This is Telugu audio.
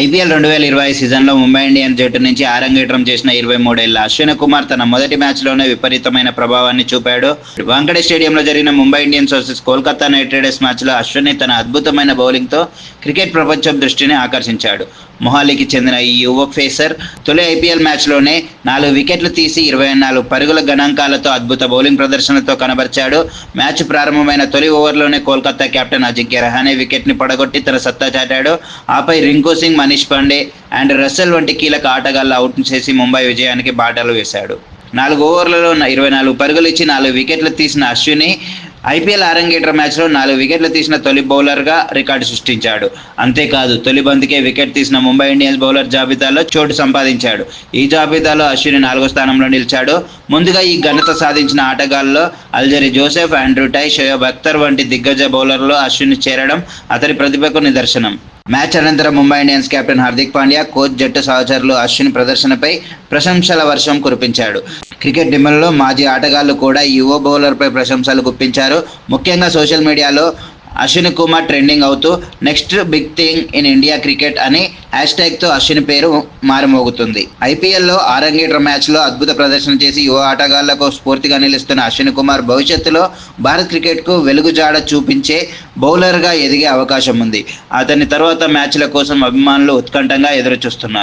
ఐపీఎల్ రెండు వేల ఇరవై సీజన్లో ముంబై ఇండియన్స్ జట్టు నుంచి ఆరంగేట్రం చేసిన ఇరవై మూడేళ్ళ అశ్విన్ కుమార్ తన మొదటి మ్యాచ్లోనే విపరీతమైన ప్రభావాన్ని చూపాడు. వాంకడే స్టేడియంలో జరిగిన Mumbai Indians versus Kolkata Knight Riders మ్యాచ్లో అశ్విన్ తన అద్భుతమైన బౌలింగ్తో క్రికెట్ ప్రపంచం దృష్టిని ఆకర్షించాడు. మొహాలీకి చెందిన ఈ యువ ఫేసర్ తొలి ఐపీఎల్ మ్యాచ్లోనే నాలుగు వికెట్లు తీసి ఇరవై నాలుగు పరుగుల గణాంకాలతో అద్భుత బౌలింగ్ ప్రదర్శనతో కనబరిచాడు. మ్యాచ్ ప్రారంభమైన తొలి ఓవర్లోనే కోల్కతా కెప్టెన్ అజింక్య రహానే వికెట్ని పడగొట్టి తన సత్తా చాటాడు. ఆపై రింకు సింగ్ మనీష్ పాండే అండ్ రసెల్ వంటి కీలక ఆటగాళ్ళు అవుట్ చేసి ముంబై విజయానికి బాటలు వేశాడు. నాలుగు ఓవర్లలో ఇరవై నాలుగు పరుగులు ఇచ్చి నాలుగు వికెట్లు తీసిన అశ్విని ఐపీఎల్ ఆరంగేటర్ మ్యాచ్లో నాలుగు వికెట్లు తీసిన తొలి బౌలర్గా రికార్డు సృష్టించాడు. అంతేకాదు తొలి బంతికే వికెట్ తీసిన ముంబై ఇండియన్స్ బౌలర్ జాబితాలో చోటు సంపాదించాడు. ఈ జాబితాలో అశ్విని నాలుగో స్థానంలో నిలిచాడు. ముందుగా ఈ ఘనత సాధించిన ఆటగాళ్ళలో Alzarri Joseph Andrew Tye Shoaib Akhtar వంటి దిగ్గజ బౌలర్లో అశ్విని చేరడం అతని ప్రతిభకు నిదర్శనం. మ్యాచ్ అనంతరం Mumbai Indians captain Hardik Pandya coach జట్టు సహచరులు అశ్విన్ ప్రదర్శనపై ప్రశంసల వర్షం కురిపించాడు. క్రికెట్ నిమ్మలలో మాజీ ఆటగాళ్ళు కూడా ఈ యువ బౌలర్పై ప్రశంసలు గుప్పించారు. ముఖ్యంగా సోషల్ మీడియాలో అశ్విన్ కుమార్ ట్రెండింగ్ అవుతూ next big thing in India cricket అని హ్యాష్ ట్యాగ్తో అశ్విన్ పేరు మారుమోగుతుంది. ఐపీఎల్లో ఆరంగేట్ర మ్యాచ్లో అద్భుత ప్రదర్శన చేసి యువ ఆటగాళ్ళకు స్ఫూర్తిగా నిలుస్తున్న అశ్విన్ కుమార్ భవిష్యత్తులో భారత్ క్రికెట్కు వెలుగుజాడ చూపించే బౌలర్గా ఎదిగే అవకాశం ఉంది. అతని తర్వాత మ్యాచ్ల కోసం అభిమానులు ఉత్కంఠంగా ఎదురుచూస్తున్నారు.